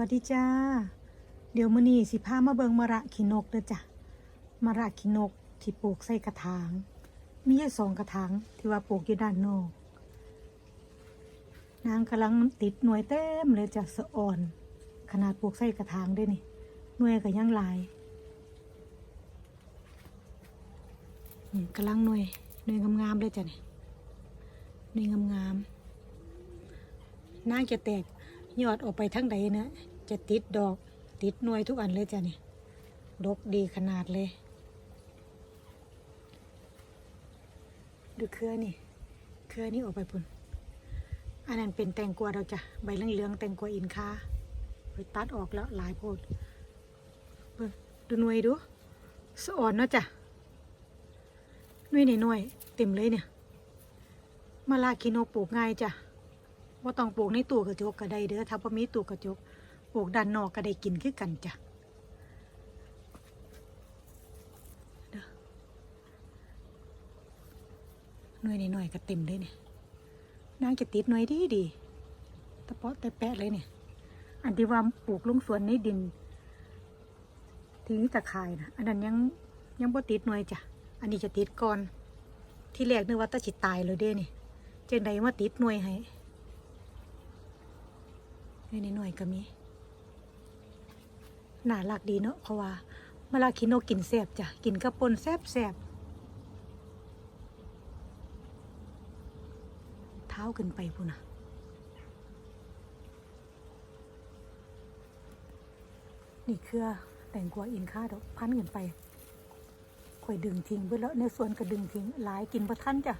วัสดีจ้า เดี๋ยวมื้อนี้สิพามาเบิงมะระขีนกเด้อจ้ะมะระขีนกที่ปลูกใส่กระถาง มีอยู่สองกระถางที่ว่าปลูกอยู่ด้านนอก นางกำลังติดหน่วยเต็มเลยจ้ะสะอ่อน ขนาดปลูกใส่กระถางด้วยนี่ หน่วยก็ยังหลายนี่กำลังหน่วยหน่วยงามๆเลยจ้ะนี่หน่วยงามๆนางจะแตก ยอดออกไปทั้งใดนะ จะติดดอกติดหน่วยทุกอันเลยจ้ะนี่ดกดีขนาดเลย ดูเครือนี่ เครือนี่ออกไปพุ่น อันนั้นเป็นแตงกวาเราจ้ะใบเหลืองๆแตงกวาอินคาไปตัดออกแล้วหลายโพดดูหน่วยดูสะอ่อนเนาะจ้ะหน่วยนี่หน่วยเต็มเลยเนี่ย มาลาคิโนปลูกง่ายจ้ะ ว่าต้องปลูกในตู้กระจกก็ได้เด้อถ้าบ่มีตู้กระจกปลูกด้านนอกก็ได้กินคือกันจ้ะเด้อหน่วยนี่หน่วยก็เต็มเลยเนี่ยนางจะติดหน่วยดีดีตะเปาะแต่แปะเลยเนี่ย อันที่ว่าปลูกลงสวนในดินทีนี่ตะคร่นะอันนั้นยังยังบ่ติดหน่วยจ้ะ อันนี้จะติดก่อน ที่แรกนึกว่าตาจิตตายเลยเด้นี่จังใดมาติดหน่วยให้ อยู่ในหน่วยก็มีน่ารักดีเนาะเพราะว่าเวลาคิโนกินแซบจ้ะกินกระปนแซบแซบเท้าขึ้นไปพูนะนี่เครือแต่งกัวอินค่าดอกพันขึ้นไปข่อยดึงทิ้งไปแล้วในส่วนก็ดึงทิ้งหลายกินประทันจ้ะ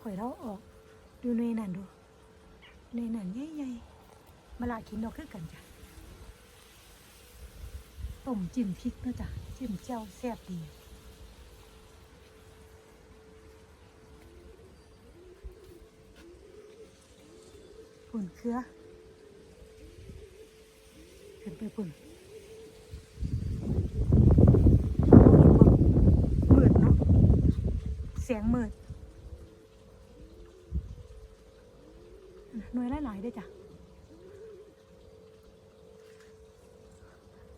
ข่อยเท้าออกดูในนั่นดูในนั่นใหญ่ๆ มาละกินนกคือกันจ้ะต้มจิ้มพริกนะจ้ะจิ้มเจ้าแซ่บดีปุ่นเครือขึ้นไปปุ่นมืดเนาะเสียงมืดหน่วยหลายๆได้จ้ะ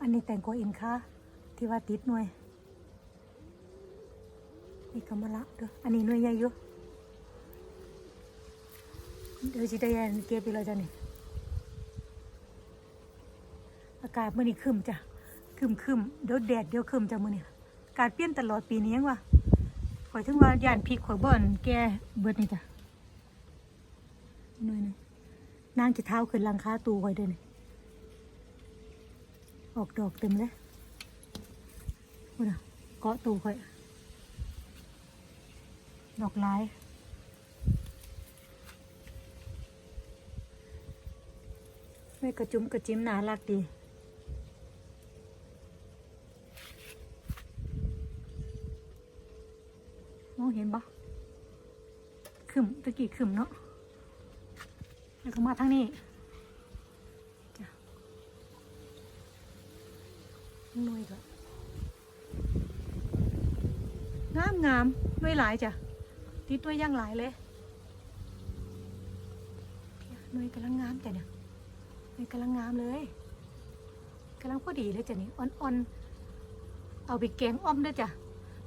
นนี้แต่งกวอินค่าที่ว่าติดหน่วย นี่กำมะละเด้ออันนี้หน่วยใหญ่อยู่เดี๋ยวสิได้ยันเก็บไปเลยจ้ะนี่อากาศเมื่อนี้ครึมจ้ะครึมครึมเดี๋ยวแดดเดี๋ยวครึมจ้ะมื่อนี้อากาศเปลี่ยนตลอดปีนี้ยังวะข่อยถึงว่าย่านพริกข่อยบ่อนแกเบิดนี่จ้ะหน่อยนึงนางจะเท้าขึ้นลังคาตูไว้เด้วยนี่ ออกดอกเต็มเลยพูดนะเกาะตูค่อย ดอกลายไม่กระจุมกระจิ้มน่ารักดีมองเห็นปะขึ้นตะกี้ขึ้นเนาะแล้วก็มาทางนี้จ้ะ หน่วยงามงามหน่วยหลายจ้ะติดหน่วยย่างหลายเลยหน่วยกำลังงามจ้ะเนี่ยหน่วยกำลังงามเลยกำลังพอดีเลยจ้ะนี่อ่อนๆเอาไปแกงอ้อมด้วยจ้ะ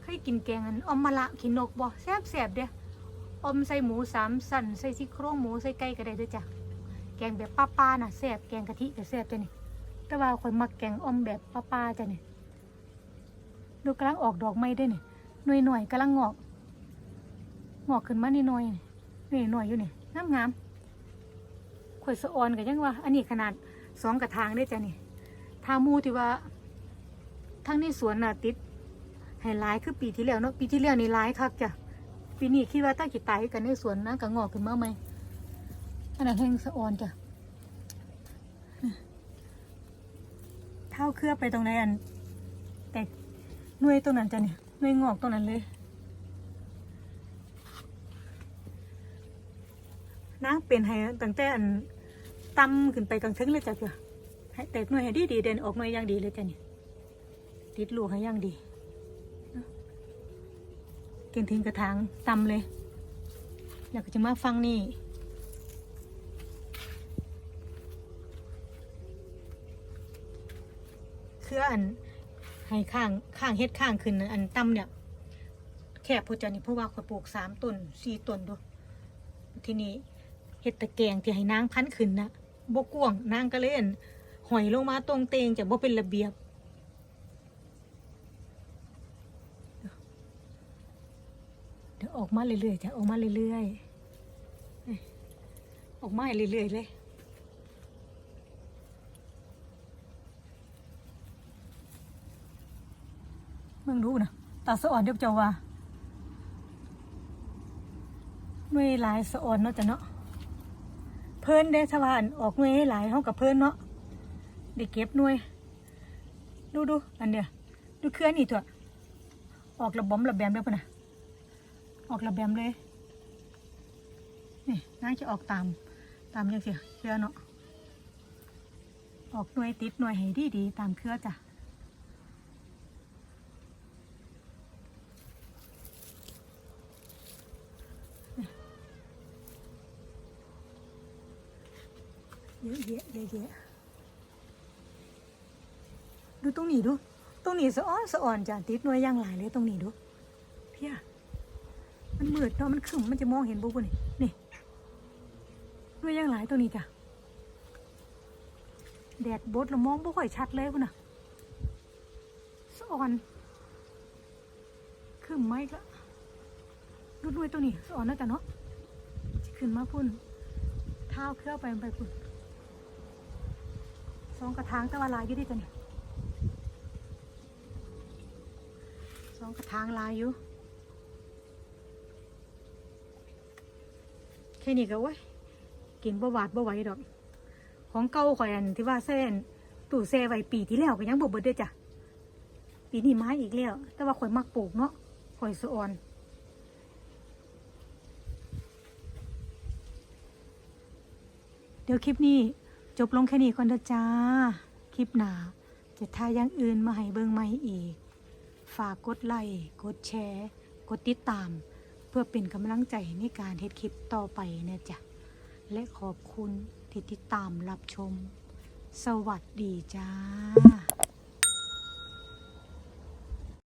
เคยกินแกงอันอ้อมมะละขินนกบ่แซ่บแซ่บๆเด้ออมใส่หมูสามสันใส่ซี่โครงหมูใส่ไก่ก็ได้ด้วยจ้ะแกงแบบป้าๆน่ะแซ่บแกงกะทิก็แซ่บจ้ะนี่ แต่ว่าข่อยมักแกงอ่อมแบบป้าๆจ้ะนี่ยดูกำลังออกดอกไม้ได้เนี่หน่วยหน่อยๆกำลังงอกงอกขึ้นมานิดหน่อยนี่หน่อยอยู่เนี่งามงามๆข่อยสะออนกันยังว่าอันนี้ขนาดสองกระถางได้จ้ะนี่ทามูที่ว่าทั้งในสวนน่ะติดให้หลายคือปีที่แล้วเนาะปีที่แล้วนี่หลายคักจ้ะปีนี้คิดว่าตั้งกี่ตายกันในสวนนะก็งอกขึ้นมาไหมอันนั้นแห้งสะออนจ้ะ เท้าเคลือบไปตรงไหนอัน แต่หน่วยตรงนั้นจ้ะเนี่ยหน่วยงอกตรงนั้นเลยนางเป็นให้ตั้งแต่อันต่ำขึ้นไปกลางทึงเลยจ้ะจ้ะให้แตกหน่วยให้ดีดีเด่นออกหน่วยอย่างดีเลยจ้ะเนี่ยติดลูกให้อย่างดีเก่งทิ้งกระถางต่ำเลย แล้วก็จะมาฟังนี่ คืออันให้ข้างข้างเฮ็ดข้างขึ้นอันต่ำเนี่ย แคบพุจ้ะนี่เพราะว่าข่อยปลูกสามต้นสี่ต้นดูทีนี้เฮ็ดตะแกงที่ให้นางพันขึ้นนะบ่กว้างนางก็เล่นหอยลงมาตรงเตงจะบ่เป็นระเบียบเดี๋ยวออกมาเรื่อยๆจะออกมาเรื่อยๆออกมาเรื่อยๆเลย มืองรู้นะตาสะอ่อนเดียวเจ้าว่าหน่วยหลายสะอ่อนเนาะจ้ะเนาะเพิ่นได้สวานออกหน่วยให้หลายเฮากับเพิ่นเนาะได้เก็บหน่วย ดูดูอันเดียวดูเครือนี่ตัวออกระบอมระแบมแล้วปะนะออกระแบมเลยนี่น่าจะออกตามตามยังเสียเครือเนาะออกหน่วยติดหน่วยให้ดีดีตามเครื่อจ้ะ เยอะแยะเยอะแยะดูตรงนี้ดู ตรงนี้สะอ้อนสะอ่อนจ้ะติดหน่วยย่างหลายเลยตรงนี้ดูเพี้ยมันมืดเนาะมันขึ้นมันจะมองเห็นบุบุนี่นี่หน่วยย่างหลายตรงนี้จ้ะแดดบดเรามองบ่ค่อยชัดเลยพุ่นน่ะสะอ่อนขึ้นไหมกละดูหน่วยตัวนี้สะอ่อนนะจ้ะเนาะขึ้นมาพุ่นเท้าเคลื่อไปไปพุ่น สองกระถางแตะวันลายอยู่ดิจ้ะเนี่ยสองกระถางลายอยู่แค่นี้ก็โอ้ยกินบ่หวาดบ่ไหวดอก ของเก่าข่อยอันที่ว่าเส้นตู้แซ่ไว้ปีที่แล้วก็ยังบ่เบิดเด้จ้ะปีนี้ไม้อีกแล้ว แต่ว่าข่อยมักปลูกเนาะข่อยสะอ่อนเดี๋ยวคลิปนี้ จบลงแค่นี้ก่อนเด้อจ้า คลิปหนาจะทายังอื่นมาให้เบิ่งใหม่อีก ฝากกดไลค์กดแชร์ กดติดตาม เพื่อเป็นกำลังใจในการเฮ็ดคลิปต่อไปนะจ๊ะและขอบคุณที่ติดตามรับชม สวัสดีจ้า